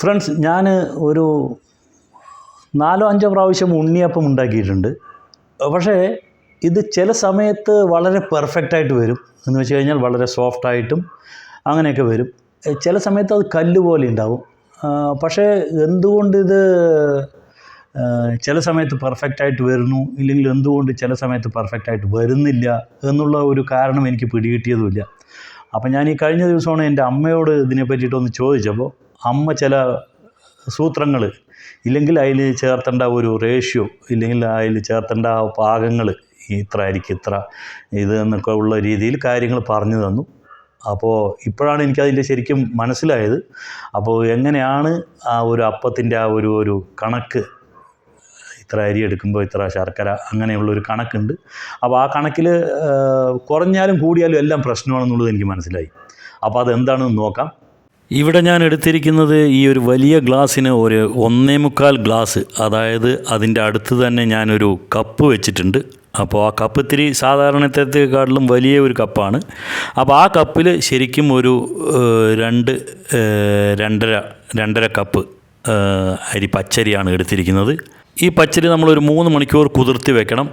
Friends ഞാൻ ഒരു നാലോ അഞ്ചോ പ്രാവശ്യം ഉണ്ണിയപ്പം ഉണ്ടാക്കിയിട്ടുണ്ട്. പക്ഷേ ഇത് ചില സമയത്ത് വളരെ പെർഫെക്റ്റായിട്ട് വരും. എന്ന് വെച്ച് കഴിഞ്ഞാൽ വളരെ സോഫ്റ്റായിട്ടും അങ്ങനെയൊക്കെ വരും. ചില സമയത്ത് അത് കല്ല് പോലെ ഉണ്ടാവും. പക്ഷേ എന്തുകൊണ്ട് ഇത് ചില സമയത്ത് പെർഫെക്റ്റായിട്ട് വരുന്നു? ഇല്ലെങ്കിൽ എന്തുകൊണ്ട് ചില സമയത്ത് പെർഫെക്റ്റായിട്ട് വരുന്നില്ല? എന്നുള്ള ഒരു കാരണം എനിക്ക് പിടികിട്ടിയതുമില്ല. അപ്പം ഞാൻ ഈ കഴിഞ്ഞ ദിവസമാണ് എന്റെ അമ്മയോട് ഇതിനെ പറ്റിയിട്ടൊന്ന് ചോദിച്ചപ്പോൾ അമ്മ ചില സൂത്രങ്ങൾ ഇല്ലെങ്കിൽ അതിൽ ചേർത്തേണ്ട ഒരു റേഷ്യോ ഇല്ലെങ്കിൽ അതിൽ ചേർത്തേണ്ട പാകങ്ങൾ ഇത്ര ആയിരിക്കും ഇത്ര ഇത് എന്നൊക്കെ ഉള്ള രീതിയിൽ കാര്യങ്ങൾ പറഞ്ഞു തന്നു. അപ്പോൾ ഇപ്പോഴാണ് എനിക്കതിന്റെ ശരിക്കും മനസ്സിലായത്. അപ്പോൾ എങ്ങനെയാണ് ആ ഒരു അപ്പത്തിന്റെ ആ ഒരു ഒരു കണക്ക് ഇത്ര അരി എടുക്കുമ്പോൾ ഇത്ര ശർക്കര അങ്ങനെയുള്ളൊരു കണക്കുണ്ട്. അപ്പോൾ ആ കണക്കിൽ കുറഞ്ഞാലും കൂടിയാലും എല്ലാം പ്രശ്നമാണെന്നുള്ളത് എനിക്ക് മനസ്സിലായി. അപ്പോൾ അതെന്താണെന്ന് നോക്കാം. ഇവിടെ ഞാൻ എടുത്തിരിക്കുന്നത് ഈ ഒരു വലിയ ഗ്ലാസ്സിന് ഒരു ഒന്നേ മുക്കാൽ ഗ്ലാസ്. അതായത് അതിന്റെ അടുത്ത് തന്നെ ഞാനൊരു കപ്പ് വെച്ചിട്ടുണ്ട്. അപ്പോൾ ആ കപ്പ് ഇത്തിരി സാധാരണത്തെക്കാട്ടിലും വലിയ ഒരു കപ്പാണ്. അപ്പോൾ ആ കപ്പിൽ ശരിക്കും ഒരു രണ്ട് രണ്ടര രണ്ടര കപ്പ് അരി പച്ചരിയാണ് എടുത്തിരിക്കുന്നത്. ഈ പച്ചരി നമ്മളൊരു മൂന്ന് മണിക്കൂർ കുതിർത്തി വെക്കണം.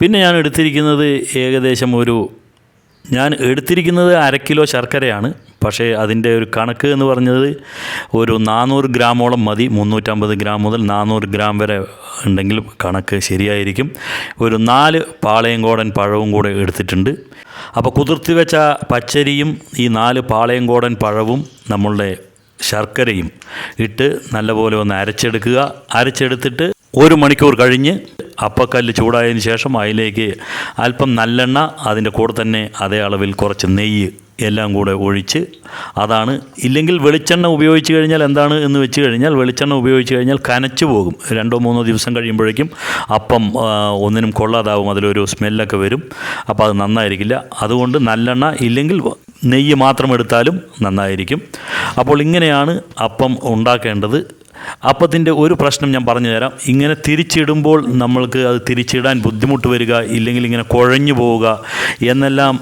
പിന്നെ ഞാൻ എടുത്തിരിക്കുന്നത് ഏകദേശം ഒരു ഞാൻ എടുത്തിരിക്കുന്നത് അര കിലോ ശർക്കരയാണ്. പക്ഷേ അതിന്റെ ഒരു കണക്ക് എന്ന് പറഞ്ഞത് ഒരു നാനൂറ് ഗ്രാമോളം മതി മുന്നൂറ്റമ്പത് ഗ്രാം മുതൽ നാനൂറ് ഗ്രാം വരെ ഉണ്ടെങ്കിൽ കണക്ക് ശരിയായിരിക്കും. ഒരു നാല് പാളയംകോടൻ പഴവും കൂടെ എടുത്തിട്ടുണ്ട്. അപ്പോൾ കുതിർത്തി വെച്ച പച്ചരിയും ഈ നാല് പാളയംകോടൻ പഴവും നമ്മളുടെ ശർക്കരയും ഇട്ട് നല്ലപോലെ ഒന്ന് അരച്ചെടുക്കുക. അരച്ചെടുത്തിട്ട് ഒരു മണിക്കൂർ കഴിഞ്ഞ് അപ്പക്കല്ല് ചൂടായതിന് ശേഷം അതിലേക്ക് അല്പം നല്ലെണ്ണ അതിന്റെ കൂടെ തന്നെ അതേ അളവിൽ കുറച്ച് നെയ്യ് എല്ലാം കൂടെ ഒഴിച്ച് അതാണ്. ഇല്ലെങ്കിൽ വെളിച്ചെണ്ണ ഉപയോഗിച്ച് കഴിഞ്ഞാൽ എന്താണ് എന്ന് വെച്ച് കഴിഞ്ഞാൽ വെളിച്ചെണ്ണ ഉപയോഗിച്ച് കഴിഞ്ഞാൽ കനച്ചു പോകും. രണ്ടോ മൂന്നോ ദിവസം കഴിയുമ്പോഴേക്കും അപ്പം ഒന്നിനും കൊള്ളാതാവും. അതിലൊരു സ്മെല്ലൊക്കെ വരും. അപ്പോൾ അത് നന്നായിരിക്കില്ല. അതുകൊണ്ട് നല്ലെണ്ണ ഇല്ലെങ്കിൽ നെയ്യ് മാത്രം എടുത്താലും നന്നായിരിക്കും. അപ്പോൾ ഇങ്ങനെയാണ് അപ്പം ഉണ്ടാക്കേണ്ടത്. അപ്പത്തിന്റെ ഒരു പ്രശ്നം ഞാൻ പറഞ്ഞു തരാം. ഇങ്ങനെ തിരിച്ചിടുമ്പോൾ നമ്മൾക്ക് അത് തിരിച്ചിടാൻ ബുദ്ധിമുട്ട് വരിക ഇല്ലെങ്കിൽ ഇങ്ങനെ കുഴഞ്ഞു പോവുക എന്നെല്ലാം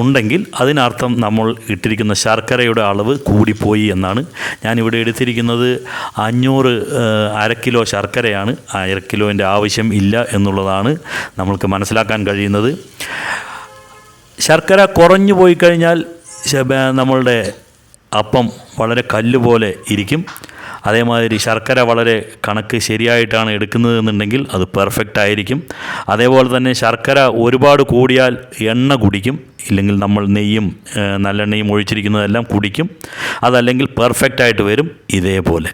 ഉണ്ടെങ്കിൽ അതിനർത്ഥം നമ്മൾ ഇട്ടിരിക്കുന്ന ശർക്കരയുടെ അളവ് കൂടിപ്പോയി എന്നാണ് ഞാനിവിടെ എടുത്തിരിക്കുന്നത്. അഞ്ഞൂറ് അരക്കിലോ അര കിലോ ശർക്കരയാണ്. അര കിലോന്റെ ആവശ്യം ഇല്ല എന്നുള്ളതാണ് നമ്മൾക്ക് മനസ്സിലാക്കാൻ കഴിയുന്നത്. ശർക്കര കുറഞ്ഞു പോയി കഴിഞ്ഞാൽ നമ്മളുടെ അപ്പം വളരെ കല്ലുപോലെ ഇരിക്കും. അതേമാതിരി ശർക്കര വളരെ കണക്ക് ശരിയായിട്ടാണ് എടുക്കുന്നത് എന്നുണ്ടെങ്കിൽ അത് പെർഫെക്റ്റ് ആയിരിക്കും. അതേപോലെ തന്നെ ശർക്കര ഒരുപാട് കൂടിയാൽ എണ്ണ കുടിക്കും. ഇല്ലെങ്കിൽ നമ്മൾ നെയ്യും നല്ലെണ്ണയും ഒഴിച്ചിരിക്കുന്നതെല്ലാം കുടിക്കും. അതല്ലെങ്കിൽ പെർഫെക്റ്റ് ആയിട്ട് വരും ഇതേപോലെ.